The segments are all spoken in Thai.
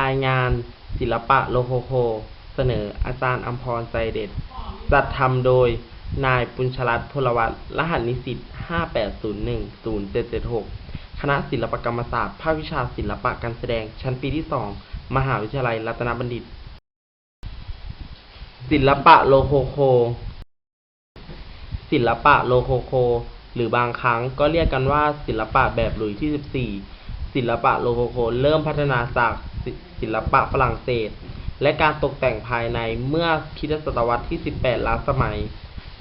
รายงานศิลปะโรโคโค เสนออาจารย์อำพรใจเด็ด จัดทำโดยนายปุญชรัตน์พลวัตรรหัสนิสิต58010776 คณะศิลปกรรมศาสตร์ ภาควิชาศิลปะการแสดง ชั้นปีที่ 2 มหาวิทยาลัยรัตนบัณฑิต ศิลปะโรโคโค ศิลปะโรโคโค หรือบางครั้งก็เรียกกันว่าศิลปะแบบหลุยส์ที่ 14 ศิลปะโรโคโค เริ่มพัฒนาจาก ศิลปะฝรั่งเศส และการตกแต่งภายในเมื่อคริสตศตวรรษที่ 18 ล้านสมัย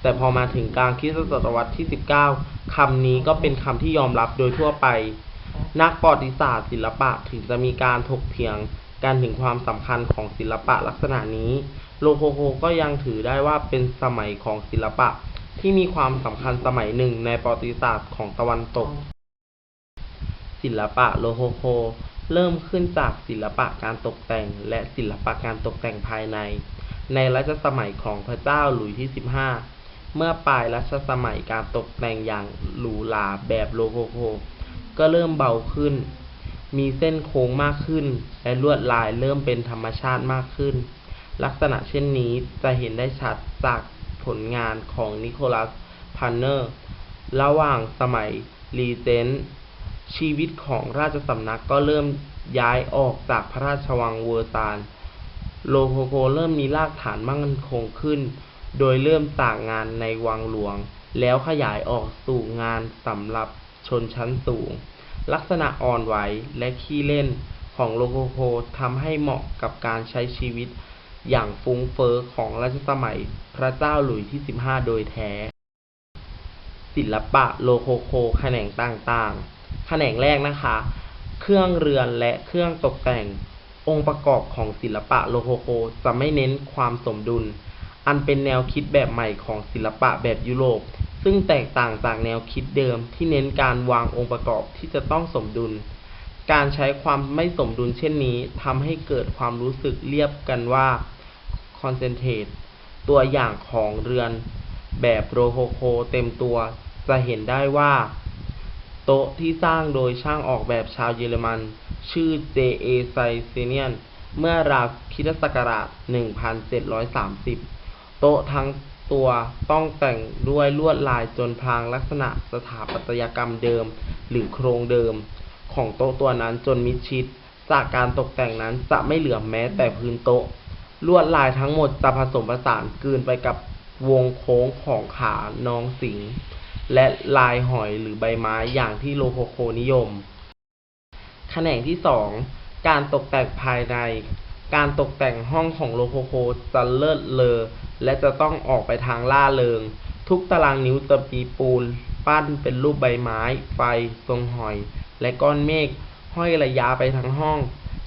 แต่พอมาถึงกลางคริสตศตวรรษที่ 19 คำนี้ก็เป็นคำที่ยอมรับโดยทั่วไป นักประวัติศาสตร์ศิลปะถึงจะมีการถกเถียงกันถึงความสำคัญของศิลปะลักษณะนี้โรโคโคก็ยังถือได้ว่าเป็นสมัยของศิลปะที่มีความสำคัญสมัยหนึ่งในประวัติศาสตร์ของตะวันตก ศิลปะโรโคโค เริ่มขึ้นจากศิลปะการตกแต่ง และศิลปะการตกแต่งภายใน ในรัชสมัยของพระเจ้าหลุยส์ที่ 15 เมื่อปลายรัชสมัยการตกแต่งอย่างหรูหราแบบโรโคโค ก็เริ่มเบาขึ้น มีเส้นโค้งมากขึ้น และลวดลายเริ่มเป็นธรรมชาติมากขึ้น ลักษณะเช่นนี้จะเห็นได้ชัดจากผลงานของนิโคลัสพันเนอร์ ระหว่างสมัยรีเจนต์ ชีวิตของราชสำนักก็เริ่มย้ายออกจากพระราชวังเวอร์ซานโรโคโคเริ่มมีรากฐานมั่นคงขึ้น โดยเริ่มจากงานในวังหลวง แล้วขยายออกสู่งานสำหรับชนชั้นสูง ลักษณะอ่อนไหวและขี้เล่นของโรโคโคทำให้เหมาะกับการใช้ชีวิตอย่างฟุ้งเฟ้อของรัชสมัยพระเจ้าหลุยที่ 15 โดยแท้ ศิลปะโรโคโคแขนงต่างๆ ขนงแรกนะคะ เครื่องเรือนและเครื่องตกแต่งองค์ประกอบของศิลปะโรโคโคจะไม่เน้นความสมดุล อันเป็นแนวคิดแบบใหม่ของศิลปะแบบยุโรป ซึ่งแตกต่างจากแนวคิดเดิมที่เน้นการวางองค์ประกอบที่จะต้องสมดุล การใช้ความไม่สมดุลเช่นนี้ทำให้เกิดความรู้สึกเรียบกันว่าคอนเซนเทรตตัวอย่างของเรือนแบบโรโคโคเต็มตัวจะเห็นได้ว่า โต๊ะที่สร้างโดยช่างออกแบบชาวเยอรมัน ชื่อ J.A. s i s e n i a n เมื่อราวคริสตศักราช 1730 โต๊ะทั้งตัวต้องแต่งด้วยลวดลายจนพรางลักษณะสถาปัตยกรรมเดิม หรือโครงเดิม ของโต๊ะตัวนั้นจนมิดชิด จากการตกแต่งนั้นจะไม่เหลือแม้แต่พื้นโต๊ะ ลวดลายทั้งหมดจะผสมผสานกลืนไปกับวงโค้งของขานองสิง และลายหอยหรือใบไม้อย่างที่โรโคโคนิยม แขนงที่สองการตกแต่งภายใน การตกแต่งห้องของโรโคโคจะเลิศเลอ และจะต้องออกไปทางล่าเริง ทุกตารางนิ้วจะมีปูน ปั้นเป็นรูปใบไม้ ไฟ ทรงหอย และก้อนเมฆห้อยระยะไปทั้งห้อง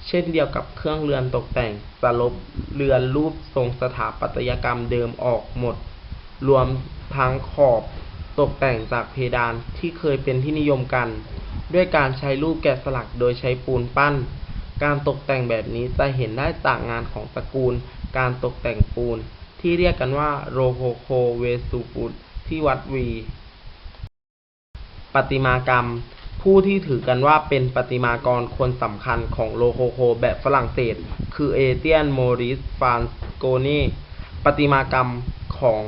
เช่นเดียวกับเครื่องเรือนตกแต่งจะลบเรือนรูปทรงสถาปัตยกรรมเดิมออกหมด รวมทั้งขอบ ตกแต่งจากเพดานที่เคยเป็นที่นิยมกัน ด้วยการใช้รูปแกะสลักโดยใช้ปูนปั้น การตกแต่งแบบนี้จะเห็นได้จากงานของตระกูล การตกแต่งปูน ที่เรียกกันว่าโรโคโคเวสูปุตที่วัดวีประติมากรรม ผู้ที่ถือกันว่าเป็นประติมากรคนสำคัญของโรโคโคแบบฝรั่งเศส คือเอเตียนโมริสฟานโกเน่ประติมากรรมของ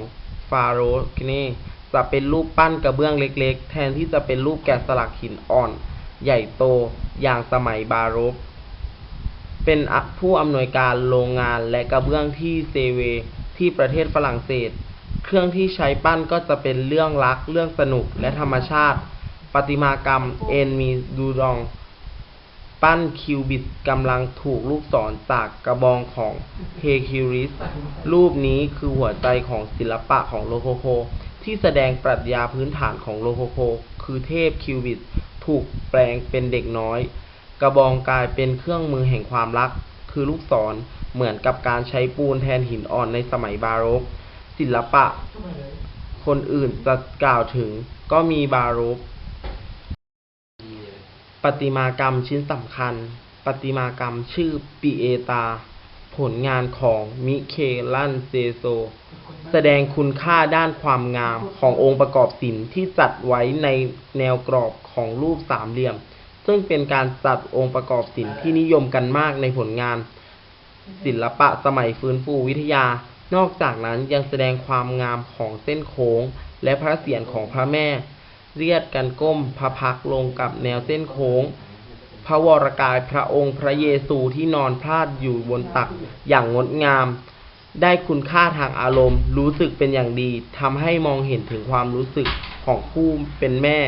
ฟาโรห์เน่ จะเป็นรูปปั้นกระเบื้องเล็กๆ แทนที่จะเป็นรูปแกะสลักหินอ่อน ใหญ่โตอย่างสมัยบาโรกเป็นผู้อำนวยการโรงงานและกระเบื้องที่เซเวที่ประเทศฝรั่งเศส เครื่องที่ใช้ปั้นก็จะเป็นเรื่องรัก เรื่องสนุกและธรรมชาติ ประติมากรรมเอ็นมีดูดอง ปั้นคิวบิสกำลังถูกลูกศรจากกระบองของเฮคิวริส รูปนี้คือหัวใจของศิลปะของโรโคโค ที่แสดงปรัชญาพื้นฐานของโรโคโค คือเทพคิวบิสถูกแปลงเป็นเด็กน้อย กระบองกลายเป็นเครื่องมือแห่งความรัก คือลูกศรเหมือนกับการใช้ปูนแทนหินอ่อนในสมัยบาโรก ศิลปะ คนอื่นจะกล่าวถึงก็มีบาโรกประติมากรรมชิ้นสำคัญประติมากรรมชื่อปิเอตา ผลงานของมิเคลันเซโซ แสดงคุณค่าด้านความงามขององค์ประกอบศิลป์ที่จัดไว้ในแนวกรอบของรูปสามเหลี่ยม ซึ่งเป็นการจัดองค์ประกอบศิลป์ที่นิยมกันมากในผลงาน ศิลปะสมัยฟื้นฟูวิทยา นอกจากนั้นยังแสดงความงามของเส้นโค้ง และพระเศียรของพระแม่ เรียดกันก้มพระพักลงกับแนวเส้นโค้ง พระวรกายพระองค์พระเยซูที่นอนพาดอยู่บนตักอย่างงดงาม ได้คุณค่าทางอารมณ์ รู้สึกเป็นอย่างดีทำให้มองเห็นถึงความรู้สึกของผู้เป็นแม่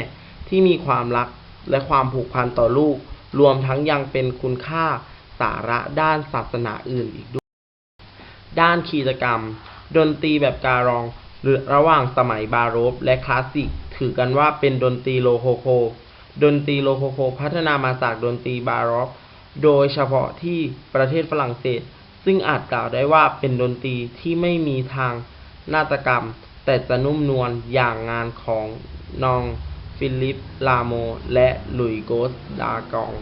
ที่มีความรักและความผูกพันต่อลูก รวมทั้งยังเป็นคุณค่าสาระด้านศาสนาอื่นอีกด้วย ด้านคีตกรรม ดนตรีแบบการองหรือระหว่างสมัยบาโรกและคลาสสิก ถือกันว่าเป็นดนตรีโลโคโค ดนตรีโลโคโคพัฒนามาจากดนตรีบาโรกโดยเฉพาะที่ประเทศฝรั่งเศส ซึ่งอาจกล่าวได้ว่าเป็นดนตรีที่ไม่มีทางนาฏกรรม แต่จะนุ่มนวลอย่างงานของนองฟิลิป ลาโม และหลุยโกส ดากอง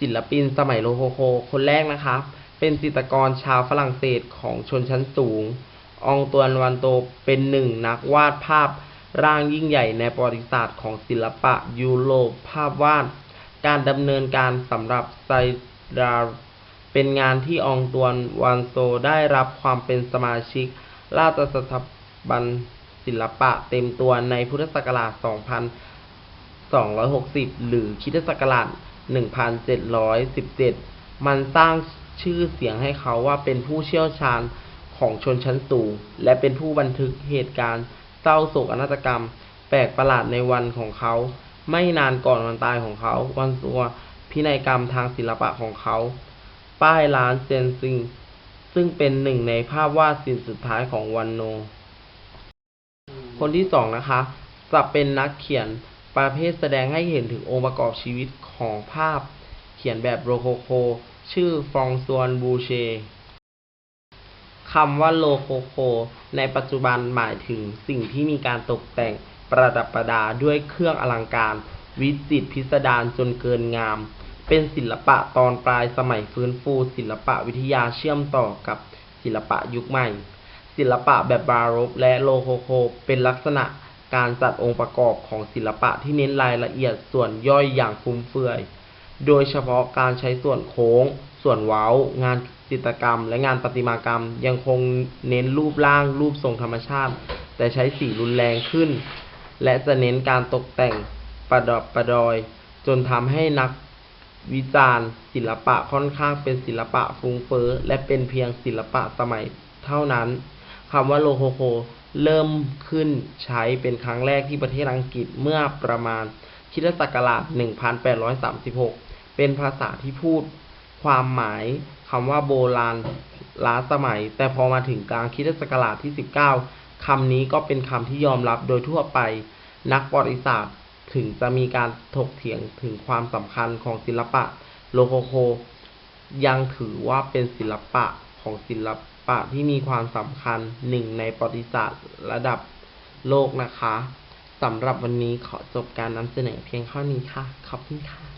ศิลปินสมัยโรโคโค คนแรกนะคะ เป็นจิตรกรชาวฝรั่งเศสของชนชั้นสูงอองตวนวันโตเป็นหนึ่งนักวาดภาพ ร่างยิ่งใหญ่ในประวัติศาสตร์ของศิลปะยุโรปภาพวาด การดำเนินการสำหรับไซดราเป็นงานที่องตวนวันโซได้รับความเป็นสมาชิก ราชสถาบันศิลปะเต็มตัวในพุทธศักราช 2260 หรือคริสตศักราช 1717 มันสร้างชื่อเสียงให้เขาว่าเป็นผู้เชี่ยวชาญของชนชั้นสูง และเป็นผู้บันทึกเหตุการณ์ เศร้าโศกอนาฏกรรม แปลกประหลาดในวันของเขา ไม่นานก่อนวันตายของเขา วันสัวพินัยกรรมทางศิลปะของเขา ป้ายร้านเซนซิงซึ่งเป็นหนึ่งในภาพวาดสิ่งสุดท้ายของวันโน คนที่สองนะคะ จะเป็นนักเขียนประเภทแสดงให้เห็นถึงองค์ประกอบชีวิตของภาพ เขียนแบบโรโคโค ชื่อฟองซวนบูเช คำว่าโลโคโค ในปัจจุบันหมายถึงสิ่งที่มีการตกแต่งประดับประดาด้วยเครื่องอลังการ วิจิตรพิสดารจนเกินงาม เป็นศิลปะตอนปลายสมัยฟื้นฟู ศิลปะวิทยาเชื่อมต่อกับศิลปะยุคใหม่ ศิลปะแบบบาโรกและโลโคโค เป็นลักษณะการจัดองค์ประกอบของศิลปะที่เน้นรายละเอียดส่วนย่อยอย่างฟุ่มเฟือย โดยเฉพาะการใช้ส่วนโค้ง ส่วนเว้างานจิตรกรรม และงานประติมากรรม ยังคงเน้นรูปร่างรูปทรงธรรมชาติ แต่ใช้สีรุนแรงขึ้น และจะเน้นการตกแต่งประดับประดอย จนทำให้นักวิจารณ์ศิลปะค่อนข้างเป็นศิลปะฟุ้งเฟ้อและเป็นเพียงศิลปะสมัยเท่านั้นคำว่าโลโคโคเริ่มขึ้นใช้เป็นครั้งแรกที่ประเทศอังกฤษเมื่อประมาณคริสตศักราช 1836 เป็นภาษาที่พูด ความหมายคำว่าโบราณล้าสมัย แต่พอมาถึงกลางคริสตศักราชที่ 19คำนี้ก็เป็นคำที่ยอมรับโดยทั่วไป นักประวัติศาสตร์ถึงจะมีการถกเถียงถึงความสำคัญของศิลปะโลโคโค ยังถือว่าเป็นศิลปะของศิลปะที่มีความสำคัญหนึ่งในประวัติศาสตร์ระดับโลกนะคะสำหรับวันนี้ขอจบการนำเสนอเพียงเท่านี้ค่ะ ขอบคุณค่ะ